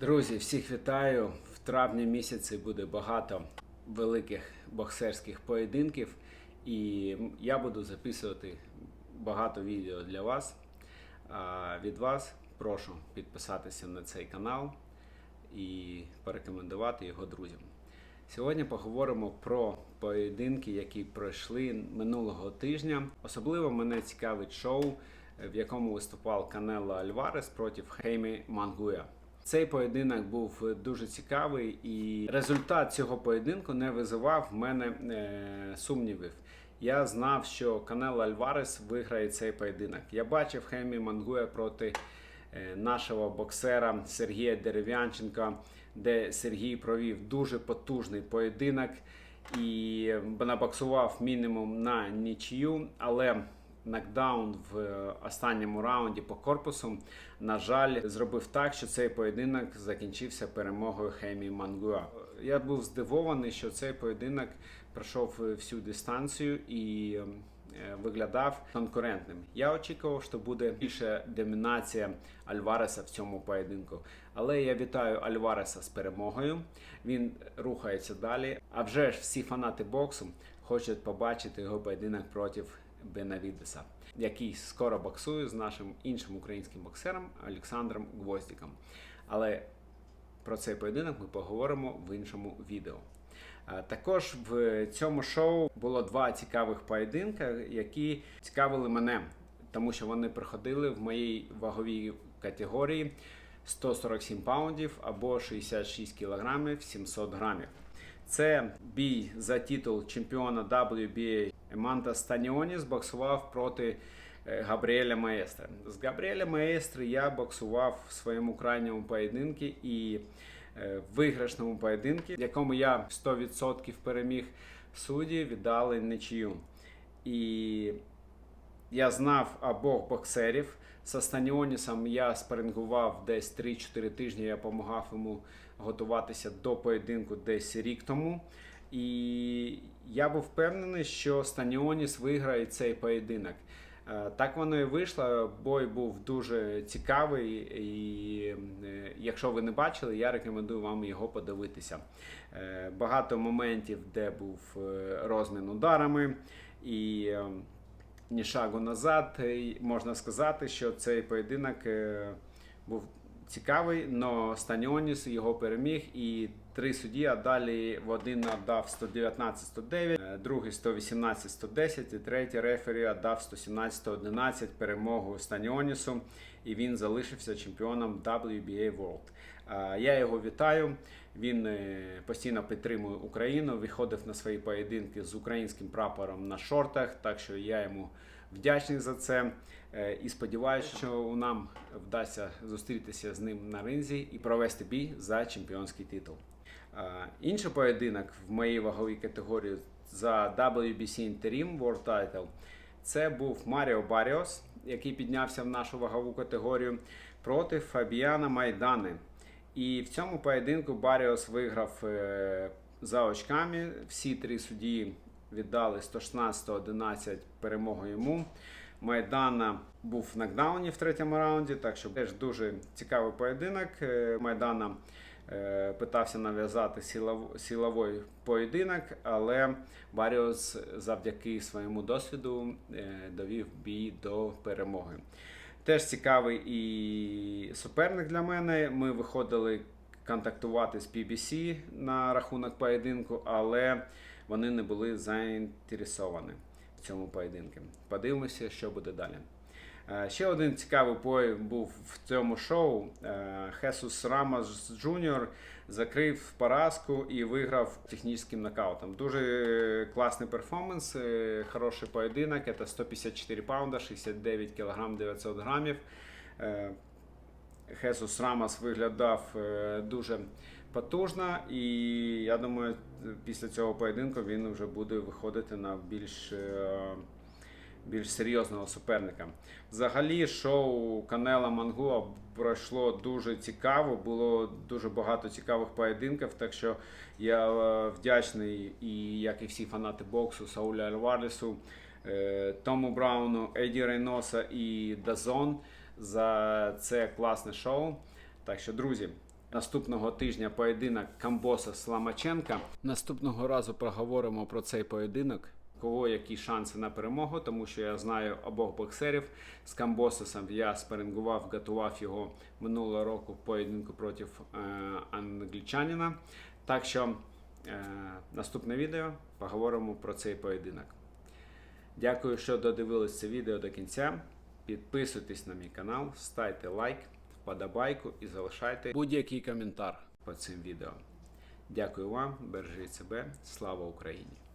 Друзі, всіх вітаю. В травні місяці буде багато великих боксерських поєдинків, і я буду записувати багато відео для вас. А від вас прошу підписатися на цей канал і порекомендувати його друзям. Сьогодні поговоримо про поєдинки, які пройшли минулого тижня. Особливо мене цікавить шоу, в якому виступав Канело Альварес проти Хеймі Мангуя. Цей поєдинок був дуже цікавий, і результат цього поєдинку не визивав в мене е, сумнівів. Я знав, що Канело Альварес виграє цей поєдинок. Я бачив Хеймі Мангуя проти е, нашого боксера Сергія Дерев'янченка, де Сергій провів дуже потужний поєдинок і набоксував мінімум на нічию, але нокдаун в останньому раунді по корпусу, на жаль, зробив так, що цей поєдинок закінчився перемогою Хеймі Мангуа. Я був здивований, що цей поєдинок пройшов всю дистанцію і е, виглядав конкурентним. Я очікував, що буде більше домінація Альвареса в цьому поєдинку. Але я вітаю Альвареса з перемогою. Він рухається далі. А вже ж всі фанати боксу хочуть побачити його поєдинок проти Бенавідеса, який скоро боксує з нашим іншим українським боксером Олександром Гвоздіком. Але про цей поєдинок ми поговоримо в іншому відео. Також в цьому шоу було два цікавих поєдинка, які цікавили мене, тому що вони проходили в моїй ваговій категорії 147 паундів або 66 кілограмів 700 грамів. Це бій за титул чемпіона WBA Еманта Станіоніс боксував проти е, Габріеля Маестра. З Габріеля Маестри я боксував в своєму крайньому поєдинку і е, виграшному поєдинку, в якому я 100% переміг судді, віддали нічию. І я знав обох боксерів. З Станіонісом я спарингував десь 3-4 тижні. Я допомагав йому готуватися до поєдинку десь рік тому. І я був впевнений, що Станіоніс виграє цей поєдинок. Е, Так воно і вийшло. Бой був дуже цікавий, і е, якщо ви не бачили, я рекомендую вам його подивитися. Е, Багато моментів, де був розмін ударами і ні шагу назад. Можна сказати, що цей поєдинок був цікавий, але Станіоніс його переміг і три судді, а далі один віддав 119-109, е, другий 118-110 і третій рефері віддав 117-111 перемогу Станіонісу і він залишився чемпіоном WBA World. Е, Я його вітаю. Він е, постійно підтримує Україну, виходив на свої поєдинки з українським прапором на шортах, так що я йому вдячний за це. І сподіваюся, що нам вдасться зустрітися з ним на ринзі і провести бій за чемпіонський титул. Інший поєдинок в моїй ваговій категорії за WBC Interim World Title це був Маріо Баріос, який піднявся в нашу вагову категорію проти Фабіана Майдани. І в цьому поєдинку Баріос виграв е, за очками. Всі три судді віддали 116-11 перемогу йому. Майдана був в нокдауні в третьому раунді, так що теж дуже цікавий поєдинок. Е, Майдана питався нав'язати силов, силовий поєдинок, але Баріос завдяки своєму досвіду е, довів бій до перемоги. Теж цікавий і суперник для мене. Ми виходили контактувати з PBC на рахунок поєдинку, але вони не були заінтересовані в цьому поєдинку. Подивимося, що буде далі. Е, Ще один цікавий бой був в цьому шоу. Е, Хесус Рамос Джуніор закрив поразку і виграв технічним нокаутом. Дуже класний перформанс, е, хороший поєдинок. Це 154 паунда, 69 кг 900 грамів. Хесус Рамос виглядав дуже потужно, і я думаю, після цього поєдинку він вже буде виходити на більш, більш серйозного суперника. Взагалі, шоу Канела Мангуа пройшло дуже цікаво, було дуже багато цікавих поєдинків, так що я е, вдячний, і як і всі фанати боксу, Саулю Альварлесу, е, Тому Брауну, Еді Рейноса і Дазон за це класне шоу. Так що, друзі, Наступного тижня поєдинок Камбоса з Ламаченка. Наступного разу проговоримо про цей поєдинок. Кого які шанси на перемогу, тому що я знаю обох боксерів з Камбососом. Я спарингував, готував його минулого року в поєдинку проти е, англічанина. Так що е, наступне відео поговоримо про цей поєдинок. Дякую, що додивились це відео до кінця. Підписуйтесь на мій канал, ставте лайк, вподобайку і залишайте будь-який коментар по цим відео. Дякую вам, бережіть себе, слава Україні!